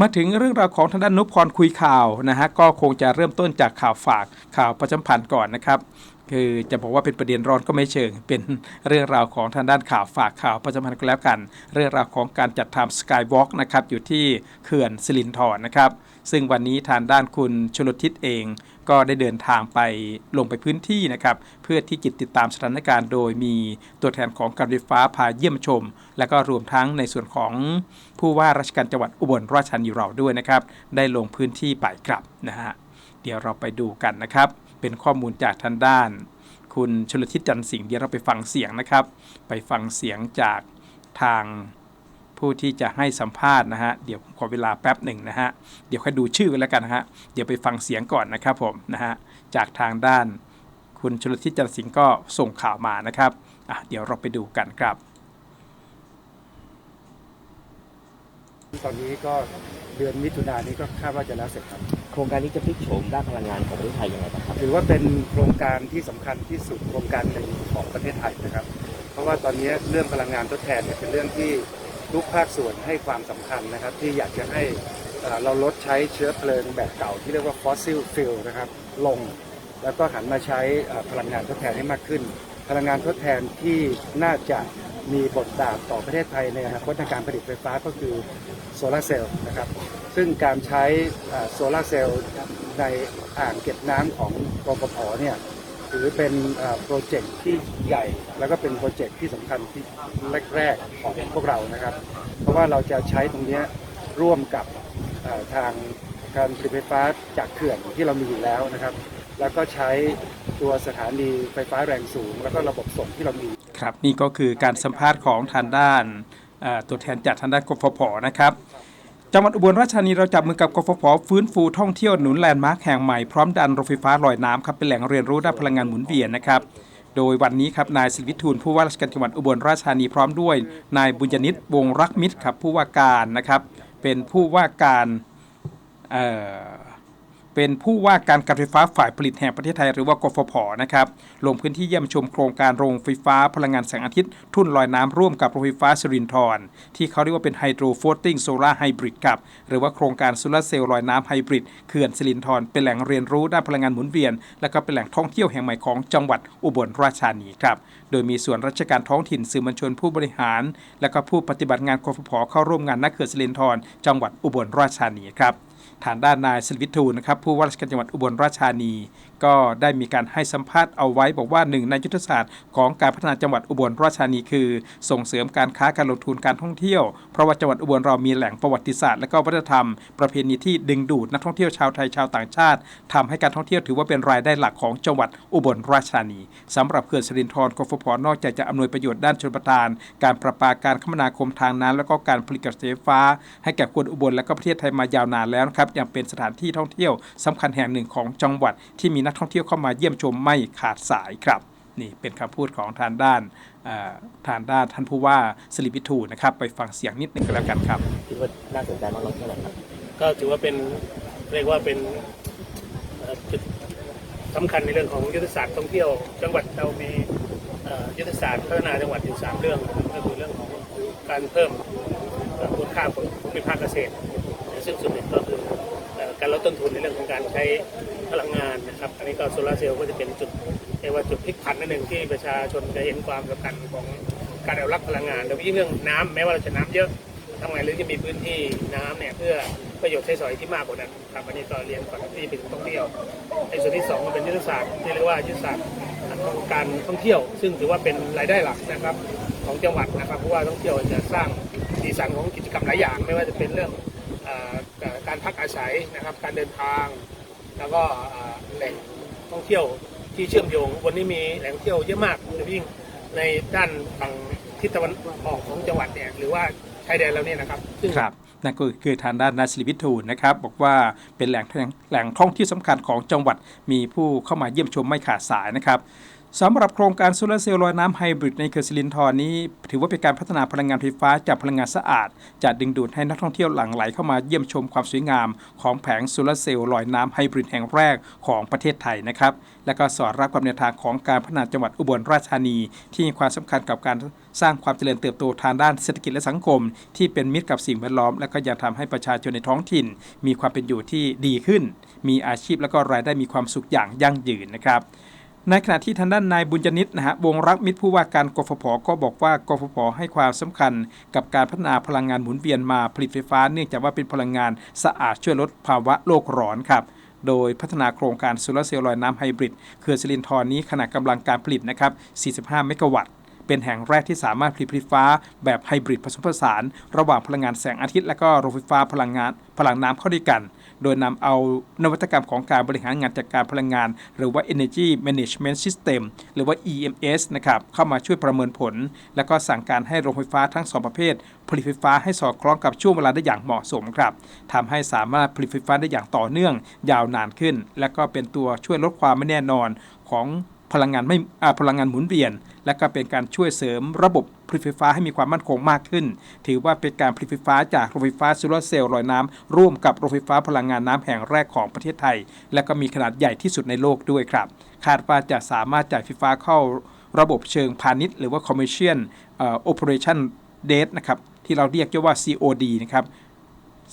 มาถึงเรื่องราวของทางด้านนุพพรคุยข่าวนะฮะก็คงจะเริ่มต้นจากข่าวฝากข่าวประจำพันธ์ก่อนนะครับคือจะบอกว่าเป็นประเด็นร้อนก็ไม่เชิง เป็นเรื่องราวของทางด้านข่าวฝากข่าวประจำพันธ์ก็แล้วกัน เรื่องราวของการจัดทำสกายวอล์กนะครับอยู่ที่เขื่อนสิรินธรนะครับ ซึ่งวันนี้ทางด้านคุณชลทิศเอง ก็ได้เดินทางไปลงไปพื้นที่นะครับเพื่อที่จิตติดตามสถานการณ์ โดยมีตัวแทนของการไฟฟ้าพาเยี่ยมชม และก็รวมทั้งในส่วนของผู้ว่าราชการจังหวัดอุบลราชธานีเราด้วยนะครับ ได้ลงพื้นที่ไปกลับนะฮะเดี๋ยวเราไปดูกันนะครับ เป็นข้อมูลจากทางด้าน คุณชลทิศจันทร์สิงห์เดี๋ยวเราไปฟังเสียงนะครับ ไปฟังเสียงจากทาง ผู้ที่จะให้สัมภาษณ์นะฮะเดี๋ยวผมขอเวลาแป๊บหนึ่งนะฮะเดี๋ยวค่อยดูชื่อกันแล้วกันนะฮะเดี๋ยวไปฟังเสียงก่อนนะครับผมนะฮะจากทางด้าน คุณชลทิศจันทร์สิงห์ก็ส่งข่าวมานะครับอะเดี๋ยวเราไปดูกันครับ ตอนนี้ก็เดือนมิถุนายนนี้ก็คาดว่าจะแล้วเสร็จครับ โครงการนี้จะพลิกโฉมด้านพลังงานของประเทศไทยยังไงบ้างครับ ถือว่าเป็นโครงการที่สำคัญที่สุดโครงการหนึ่งของประเทศไทยนะครับ เพราะว่าตอนนี้เรื่องพลังงานทดแทนเนี่ยเป็นเรื่องที่ ทุกภาคส่วนให้ความสำคัญนะครับ ที่อยากจะให้เราลดใช้เชื้อเพลิงแบบเก่าที่เรียกว่า fossil fuel นะครับลง แล้วก็หันมาใช้พลังงานทดแทนให้มากขึ้น พลังงานทดแทนที่น่าจะมีบทบาทต่อประเทศไทยในอนาคตในการผลิตไฟฟ้าก็คือโซลาร์เซลล์นะครับซึ่งการใช้โซลาร์เซลล์ในอ่างเก็บน้ำของกฟผเนี่ย ถือเป็นโปรเจกต์ที่ใหญ่ แล้วก็เป็นโปรเจกต์ที่สำคัญที่แรกๆของพวกเรานะครับ เพราะว่าเราจะใช้ตรงนี้ร่วมกับทางการผลิตไฟฟ้าจากเขื่อนที่เรามีอยู่แล้วนะครับ แล้วก็ใช้ตัวสถานีไฟฟ้าแรงสูง แล้วก็ระบบส่งที่เรามีครับนี่ก็คือการสัมภาษณ์ของทางด้านตัวแทนจากทางด้านกฟผนะครับ จังหวัดอุบลราชธานีเราจับมือกับกฟผฟื้นฟูท่องเที่ยวหนุนแลนด์มาร์คแห่งใหม่พร้อมดันรถไฟฟ้าลอยน้ำครับเป็นแหล่งเรียนรู้ด้านพลังงานหมุนเวียนนะครับโดยวันนี้ครับนายสิริวิทูลผู้ว่าราชการจังหวัดอุบลราชธานีพร้อมด้วย นายบุญญนิตวงรักมิตรครับผู้ว่าการนะครับเป็นผู้ว่าการเอ่อ เป็นผู้ว่าการการไฟฟ้าฝ่ายผลิตแห่งประเทศไทยหรือว่ากฟผนะครับลงพื้นที่เยี่ยมชมโครงการโรงไฟฟ้าพลังงานแสงอาทิตย์ ทุ่นลอยน้ำร่วมกับโรงไฟฟ้าสิรินธรที่เขาเรียกว่าเป็นไฮโดรโฟลติ้งโซลาร์ไฮบริดครับหรือว่าโครงการโซลาร์เซลล์ลอยน้ำไฮบริดเขื่อนสิรินธรเป็นแหล่งเรียนรู้ด้านพลังงานหมุนเวียน และก็เป็นแหล่งท่องเที่ยวแห่งใหม่ของจังหวัดอุบลราชธานีครับโดยมีส่วนราชการท้องถิ่นสื่อมวลชนผู้บริหาร และก็ผู้ปฏิบัติงานกฟผเข้าร่วมงานนักเขื่อนสิรินธรจังหวัดอุบลราชธานีครับ ฐานด้านนายสิริวิทูลนะครับผู้ว่าราชการจังหวัดอุบลราชธานีก็ได้มีการให้สัมภาษณ์เอาไว้บอกว่าหนึ่งในยุทธศาสตร์ของการพัฒนาจังหวัดอุบลราชธานีคือ ส่งเสริมการค้าการลงทุนการท่องเที่ยว เพราะว่าจังหวัดอุบลเรามีแหล่งประวัติศาสตร์และก็วัฒนธรรม ประเพณีที่ดึงดูดนักท่องเที่ยวชาวไทยชาวต่างชาติทำให้การท่องเที่ยวถือว่าเป็นรายได้หลักของจังหวัดอุบลราชธานีสำหรับเขื่อนสิรินธรกฟผนอกจากจะอำนวยประโยชน์ด้านชลประทาน การประปาการคมนาคมทางน้ำและก็การผลิตกระแสไฟฟ้า ให้แก่คนอุบลและก็ประเทศไทยมายาวนานแล้วนะครับยังเป็นสถานที่ท่องเที่ยวสำคัญแห่งหนึ่งของจังหวัดที่มีนักท่องเที่ยวเข้ามาเยี่ยมชมไม่ขาดสายครับนี่เป็นคำพูดของทางด้านทางด้านท่านผู้ว่าสิริวิทูนะครับ ไปฟังเสียงนิดหนึงกันแล้วกันครับคิดว่าน่าสนใจมากน้อยแค่ไหนครับก็ถือว่าเป็นเรียกว่าเป็นจุดสำคัญในเรื่องของยุทธศาสตร์ท่องเที่ยว จังหวัดเรามียุทธศาสตร์พัฒนาจังหวัดอยู่สามเรื่องนะครับก็คือเรื่องของการเพิ่มเอ่อมูลค่าของภูมิภาคเกษตรซึ่งส่วนหนึ่งก็คือการลดต้นทุนในเรื่องของการใช้ พลังงานนะครับ อันนี้ก็โซลาร์เซลล์ก็จะเป็นจุดเรียกว่าจุดพลิกผันอันหนึ่งที่ประชาชนจะเห็นความสำคัญของการอนุรักษ์พลังงานโดยเฉพาะยิ่งเรื่องน้ำแม้ว่าเราจะน้ำเยอะทำไงหรือจะมีพื้นที่น้ำเนี่ยเพื่อประโยชน์ใช้สอยที่มากกว่านั้นครับอันนี้ก็เรียนก่อนที่เป็นท่องเที่ยวในส่วนที่สองก็เป็นยุทธศาสตร์ที่เรียกว่ายุทธศาสตร์ของการท่องเที่ยว ซึ่งถือว่าเป็นรายได้หลักนะครับของจังหวัดนะครับเพราะว่าท่องเที่ยวจะสร้างสีสันของกิจกรรมหลายอย่าง ไม่ว่าจะเป็นเรื่องการพักอาศัยนะครับการเดินทาง แล้วก็แหล่งท่องเที่ยวที่เชื่อมโยง วันนี้มีแหล่งท่องเที่ยวเยอะมากโดยยิ่งในด้านฝั่งทิศตะวันออกของจังหวัดเนี่ยหรือว่าชายแดนเราเนี่ยนะครับซึ่งครับนั่นก็คือทางด้านนายสิริวิทูลนะครับ บอกว่าเป็นแหล่งแหล่งท่องเที่ยวสำคัญของจังหวัดมีผู้เข้ามาเยี่ยมชมไม่ขาดสายนะครับ สำหรับโครงการโซลาร์เซลล์ลอยน้ำไฮบริดในเขื่อนสิรินธรนี้ ถือว่าเป็นการพัฒนาพลังงานไฟฟ้าจากพลังงานสะอาดจะดึงดูดให้นักท่องเที่ยวหลั่งไหลเข้ามาเยี่ยมชมความสวยงาม ของแผงโซลาร์เซลล์ลอยน้ำไฮบริดแห่งแรกของประเทศไทยนะครับ และก็สอดรับความแนวทางของการพัฒนาจังหวัดอุบลราชธานี ที่มีความสำคัญกับการสร้างความเจริญเติบโตทางด้านเศรษฐกิจและสังคม ที่เป็นมิตรกับสิ่งแวดล้อม และก็ยังทำให้ประชาชนในท้องถิ่น มีความเป็นอยู่ที่ดีขึ้น มีอาชีพและก็รายได้มีความสุขอย่างยั่งยืนนะครับ ในขณะที่ทางด้านนายบุญจนิตนะฮะวงรักมิตรผู้ว่าการกฟผก็บอกว่ากฟผให้ความสำคัญกับการพัฒนาพลังงานหมุนเวียนมาผลิตไฟฟ้าเนื่องจากว่าเป็นพลังงานสะอาดช่วยลดภาวะโลกร้อนครับโดยพัฒนาโครงการโซลาเซลล์ลอยน้ำไฮบริดเขื่อนสิรินทรนี้ขนาดกำลังการผลิตนะครับ 45 เมกะวัตต์ เป็นแห่งแรกที่สามารถผลิตไฟฟ้าแบบไฮบริดผสมผสาน ระหว่างพลังงานแสงอาทิตย์ และก็โรงไฟฟ้าพลังงานพลังน้ำเข้าด้วยกัน โดยนำเอานวัตกรรมของการบริหารงานจัดการพลังงาน หรือว่า Energy Management System หรือว่า EMS นะครับเข้ามาช่วยประเมินผล และก็สั่งการให้โรงไฟฟ้าทั้งสองประเภท ผลิตไฟฟ้าให้สอดคล้องกับช่วงเวลาได้อย่างเหมาะสมครับทำให้สามารถผลิตไฟฟ้าได้อย่างต่อเนื่อง ยาวนานขึ้น และก็เป็นตัวช่วยลดความไม่แน่นอนของ พลังงานไม่พลังงานหมุนเวียน และก็เป็นการช่วยเสริมระบบผลิตไฟฟ้าให้มีความมั่นคงมากขึ้น ถือว่าเป็นการผลิตไฟฟ้าจากโรงไฟฟ้าโซลาร์เซลล์ลอยน้ำร่วมกับโรงไฟฟ้าพลังงานน้ำแห่งแรกของประเทศไทย และก็มีขนาดใหญ่ที่สุดในโลกด้วยครับ คาดว่าจะสามารถจ่ายไฟฟ้าเข้าระบบเชิงพาณิชย์หรือว่า commercial operation date นะครับที่เราเรียกว่า COD นะครับ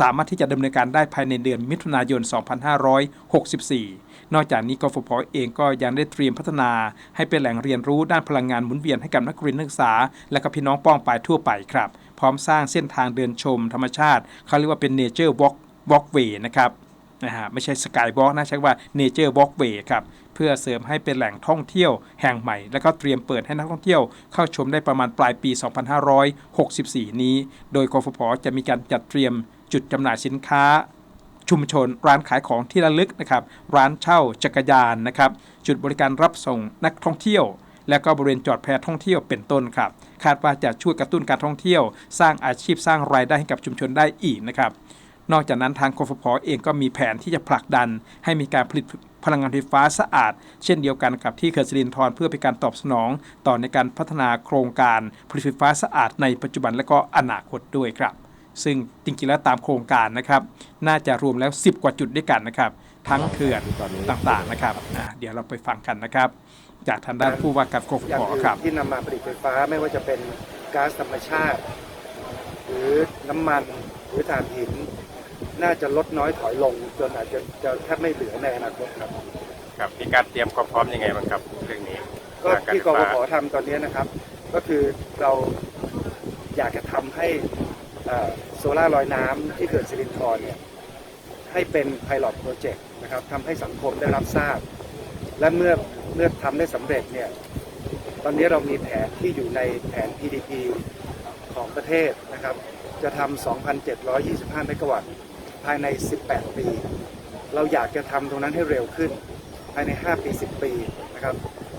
สามารถที่จะดำเนินการได้ภายในเดือนมิถุนายน 2564 นอกจากนี้กฟผเองก็ยังได้เตรียมพัฒนา ให้เป็นแหล่งเรียนรู้ด้านพลังงานหมุนเวียนให้กับนักเรียนนักศึกษา และก็พี่น้องป้องปายทั่วไปครับ พร้อมสร้างเส้นทางเดินชมธรรมชาติเขาเรียกว่าเป็น Nature Walk Walkway นะครับ นะฮะไม่ใช่ Skywalk นะใช้ว่า Nature Walkway ครับเพื่อเสริมให้เป็นแหล่งท่องเที่ยวแห่งใหม่ และก็เตรียมเปิดให้นักท่องเที่ยวเข้าชมได้ประมาณปลายปี 2564 นี้ โดยกฟผจะมีการจัดเตรียมจุดจำหน่ายสินค้า ชุมชนร้านขายของที่ระลึกนะครับร้านเช่าจักรยานนะครับจุดบริการรับส่งนักท่องเที่ยวและก็บริเวณจอดแพท่องเที่ยวเป็นต้นครับ คาดว่าจะช่วยกระตุ้นการท่องเที่ยว สร้างอาชีพสร้างรายได้ให้กับชุมชนได้อีกนะครับ นอกจากนั้นทางกฟผเองก็มีแผนที่จะผลักดัน ให้มีการผลิตพลังงานไฟฟ้าสะอาด เช่นเดียวกันกับที่เขื่อนสิรินธรเพื่อเป็นการตอบสนอง ต่อในการพัฒนาโครงการผลิตไฟฟ้าสะอาดในปัจจุบันและก็อนาคตด้วยครับ ซึ่งจริงๆแล้วตามโครงการนะครับ น่าจะรวมแล้ว 10 กว่าจุดด้วยกันนะครับ ทั้งเขื่อนต่างๆนะครับอะเดี๋ยวเราไปฟังกันนะครับ จากทางด้านผู้ว่าการกฟผครับที่นำมาผลิตไฟฟ้าไม่ว่าจะเป็นก๊าซธรรมชาติ หรือน้ำมันหรือถ่านหิน น่าจะลดน้อยถอยลงจนอาจจะจะแทบไม่เหลือในอนาคตครับ ครับมีการเตรียมความพร้อมยังไงบ้างครับเรื่องนี้ก็ที่การฟไฟผฟ้าทำตอนนี้นะครับ ก็คือเราอยากจะทำให้โซล่าร์ลอยน้ำที่เกิดสิรินทรเนี่ยให้เป็นไพลอตโปรเจกต์นะครับทำให้สังคมได้รับทราบ และเมื่อเมื่อทำได้สำเร็จเนี่ยตอนนี้เรามีแผนที่อยู่ในแผน PDP ของประเทศนะครับ จะทำ 2,725 เมกะวัตต์ภายใน 18 ปี เราอยากจะทำตรงนั้นให้เร็วขึ้น ภายใน 5 ปี 10 ปีนะครับ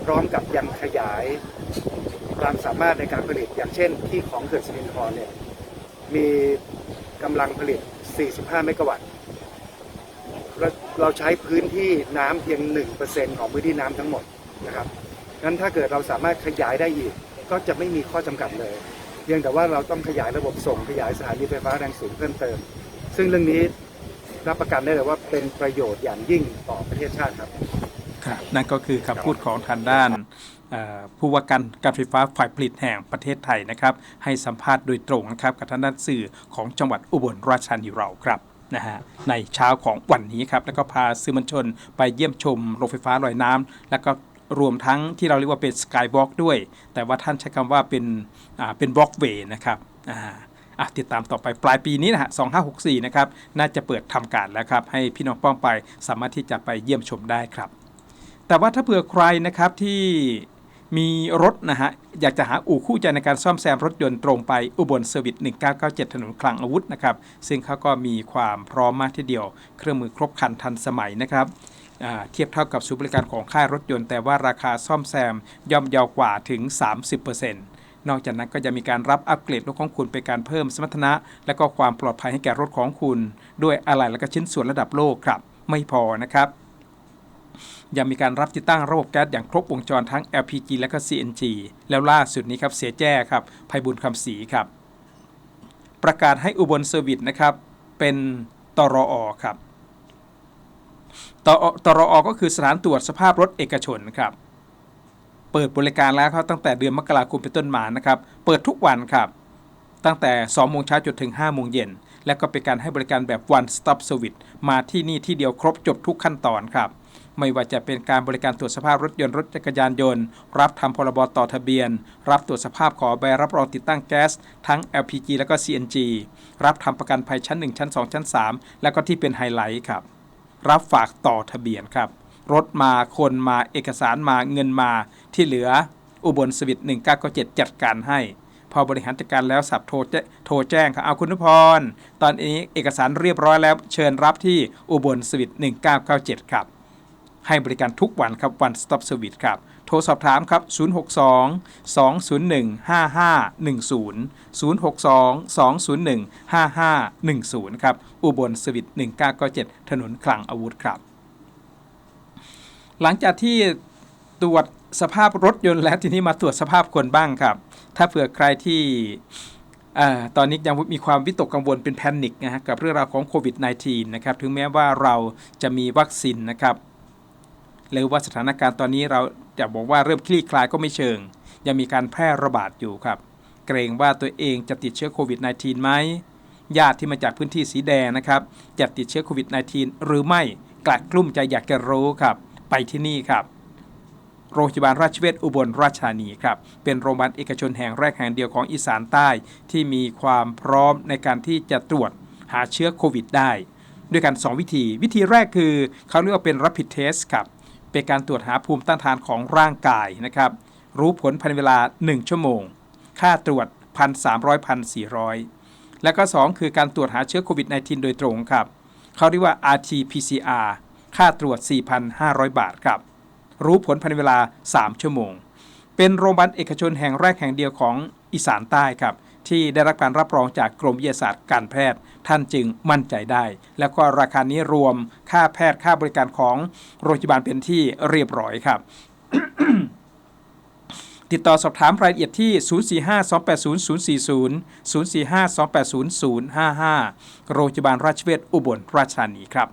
พร้อมกับยังขยายความสามารถในการผลิต อย่างเช่นที่ของเขื่อนสิรินธรเนี่ยมีกำลังผลิต 45 เมกะวัตต์เราเราใช้พื้นที่น้ำเพียง 1%ของพื้นที่น้ำทั้งหมดนะครับงั้นถ้าเกิดเราสามารถขยายได้อีก ก็จะไม่มีข้อจำกัดเลย เพียงแต่ว่าเราต้องขยายระบบส่งขยายสถานีไฟฟ้าแรงสูงเพิ่มเติม ซึ่งเรื่องนี้รับประกันได้เลยว่าเป็นประโยชน์อย่างยิ่งต่อประเทศชาติครับ ครับนั่นก็คือคำพูดของทางด้านผู้ว่าการการไฟฟ้าฝ่ายผลิตแห่งประเทศไทยนะครับ ให้สัมภาษณ์โดยตรงนะครับกับทางด้านสื่อของจังหวัดอุบลราชธานีเราครับนะฮะในเช้าของวันนี้ครับ แล้วก็พาสื่อมวลชนไปเยี่ยมชมโรงไฟฟ้าลอยน้ำแล้วก็รวมทั้งที่เราเรียกว่าเป็นสกายวอล์กด้วย แต่ว่าท่านใช้คำว่าเป็นเป็นวอล์กเวย์นะครับอ่า อะติดตามต่อไปปลายปีนี้นะฮะ2564 นะครับ น่าจะเปิดทำการแล้วครับ ให้พี่น้องป้องไปสามารถที่จะไปเยี่ยมชมได้ครับ แต่ว่าถ้าเผื่อใครนะครับที่มีรถนะฮะ อยากจะหาอู่คู่ใจในการซ่อมแซมรถยนต์ตรงไปอุบลเซอร์วิส 1997 ถนนคลังอาวุธนะครับ ซึ่งเขาก็มีความพร้อมมากทีเดียว เครื่องมือครบครันทันสมัยนะครับเทียบเท่ากับศูนย์บริการของค่ายรถยนต์ แต่ว่าราคาซ่อมแซมย่อมเยาวกว่าถึง 30% นอกจากนั้นก็จะมีการรับอัปเกรดรถของคุณเป็นการเพิ่มสมรรถนะ และก็ความปลอดภัยให้แก่รถของคุณ ด้วยอะไหล่และก็ชิ้นส่วนระดับโลกครับ ไม่พอนะครับยังมีการรับติดตั้งระบบแก๊สอย่างครบวงจรทั้ง LPG และก็ CNG แล้วล่าสุดนี้ครับเสียแจ้ครับภัยบุญคำศรีครับ ประกาศให้อุบลเซอร์วิสนะครับ เป็นตรออครับตรออก็คือสถานตรวจสภาพรถเอกชนครับ เปิดบริการแล้วครับตั้งแต่เดือนมกราคมเป็นต้นมานะครับ เปิดทุกวันครับ ตั้งแต่2โมงเช้าจนถึง5โมงเย็น และก็เป็นการให้บริการแบบ one stop service มาที่นี่ที่เดียวครบจบทุกขั้นตอนครับไม่ว่าจะเป็นการบริการตรวจสภาพรถยนต์รถจักรยานยนต์ รับทำพรบต่อทะเบียน รับตรวจสภาพขอใบรับรองติดตั้งแก๊ส ทั้ง LPG และก็ CNG รับทำประกันภัยชั้น 1 ชั้น 2 ชั้น 3 และก็ที่เป็นไฮไลท์ครับ รับฝากต่อทะเบียนครับ รถมาคนมาเอกสารมาเงินมาที่เหลืออุบลสวิต1997 จัดการให้ พอบริหารจัดการแล้วสับโทรจโทรแจ้งครับเอาคุณนุพร ตอนนี้เอกสารเรียบร้อยแล้วเชิญรับที่อุบลสวิต1997 ครับ ให้บริการทุกวันครับ One Stop Service ครับ โทรสอบถามครับ 062 201 5510 062 201 5510 ครับ อุบลสวิต1997 ถนนคลังอาวุธครับ หลังจากที่ตรวจสภาพรถยนต์แล้วทีนี้มาตรวจสภาพคนบ้างครับ ถ้าเผื่อใครที่อตอนนี้ยังมีความวิตกกังวลเป็นแพนิคนะฮะกับเรื่องราวของโควิด -19 นะครับถึงแม้ว่าเราจะมีวัคซีนนะครับหรือว่าสถานการณ์ตอนนี้เราจะบอกว่าเริ่มคลี่คลายก็ไม่เชิง ยังมีการแพร่ระบาดอยู่ครับ เกรงว่าตัวเองจะติดเชื้อโควิด -19 ไหมญาติที่มาจากพื้นที่สีแดงนะครับจะติดเชื้อโควิด -19 หรือไม่กลัดกลุ้มใจอยากจะรู้ครับ ไปที่นี่ครับโรงพยาบาลราชเวชอุบลราชธานีครับ เป็นโรงพยาบาลเอกชนแห่งแรกแห่งเดียวของอีสานใต้ที่มีความพร้อมในการที่จะตรวจหาเชื้อโควิดได้ ด้วยกัน 2 วิธี วิธีแรกคือเขาเรียกว่าเป็น rapid test ครับ เป็นการตรวจหาภูมิต้านทานของร่างกายนะครับ รู้ผลภายในเวลา 1 ชั่วโมง ค่าตรวจ 1,300 1,400 และก็ 2 คือการตรวจหาเชื้อโควิด -19 โดยตรงครับ เขาเรียกว่า RT-PCR ค่าตรวจ 4,500 บาทครับ รู้ผลภายในเวลา 3 ชั่วโมง เป็นโรงพยาบาลเอกชนแห่งแรกแห่งเดียวของอีสานใต้ครับ ที่ได้รับการรับรองจากกรมวิทยาศาสตร์การแพทย์ ท่านจึงมั่นใจได้ แล้วก็ราคานี้รวมค่าแพทย์ค่าบริการของโรงพยาบาลเป็นที่เรียบร้อยครับติดต่อสอบถามรายละเอียดที่ 045 280 040 045 280 055 โรงพยาบาลราชเวชอุบลราชธานีครับ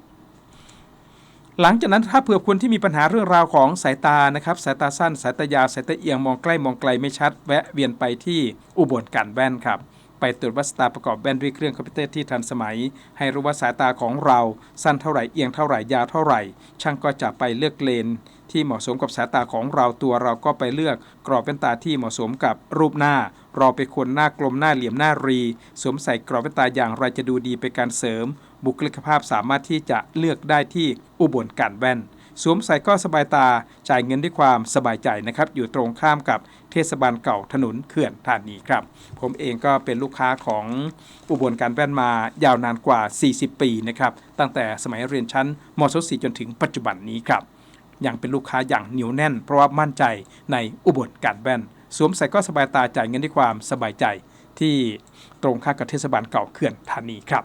หลังจากนั้นถ้าเผื่อคนที่มีปัญหาเรื่องราวของสายตานะครับสายตาสั้น สายตายาวสายตาเอียงมองใกล้มองไกลไม่ชัด แวะเวียนไปที่อุบลการแว่นครับไปตรวจวัดสตาประกอบแว่นด้วยเครื่องคอมพิวเตอร์ที่ทันสมัย ให้รู้ว่าสายตาของเราสั้นเท่าไหร่เอียงเท่าไหร่ยาวเท่าไหร่ ช่างก็จะไปเลือกเลน ที่เหมาะสมกับสายตาของเราตัวเราก็ไปเลือกกรอบแว่นตาที่เหมาะสมกับรูปหน้า เราไปคนหน้ากลมหน้าเหลี่ยมหน้ารี สวมใส่กรอบแว่นตาอย่างไรจะดูดีเป็นการเสริม บุคลิกภาพสามารถที่จะเลือกได้ที่อุบลการแว่น สวมใส่ก็สบายตาจ่ายเงินด้วยความสบายใจนะครับ อยู่ตรงข้ามกับเทศบาลเก่าถนนเขื่อนธานีครับ ผมเองก็เป็นลูกค้าของอุบลการแว่นมายาวนานกว่า 40 ปีนะครับ ตั้งแต่สมัยเรียนชั้นมศ .4 จนถึงปัจจุบันนี้ครับยังเป็นลูกค้าอย่างเหนียวแน่น เพราะว่ามั่นใจในอุบลการแว่น สวมใส่ก็สบายตาจ่ายเงินด้วยความสบายใจที่ตรงข้ามกับเทศบาลเก่าเขื่อนธานีครับ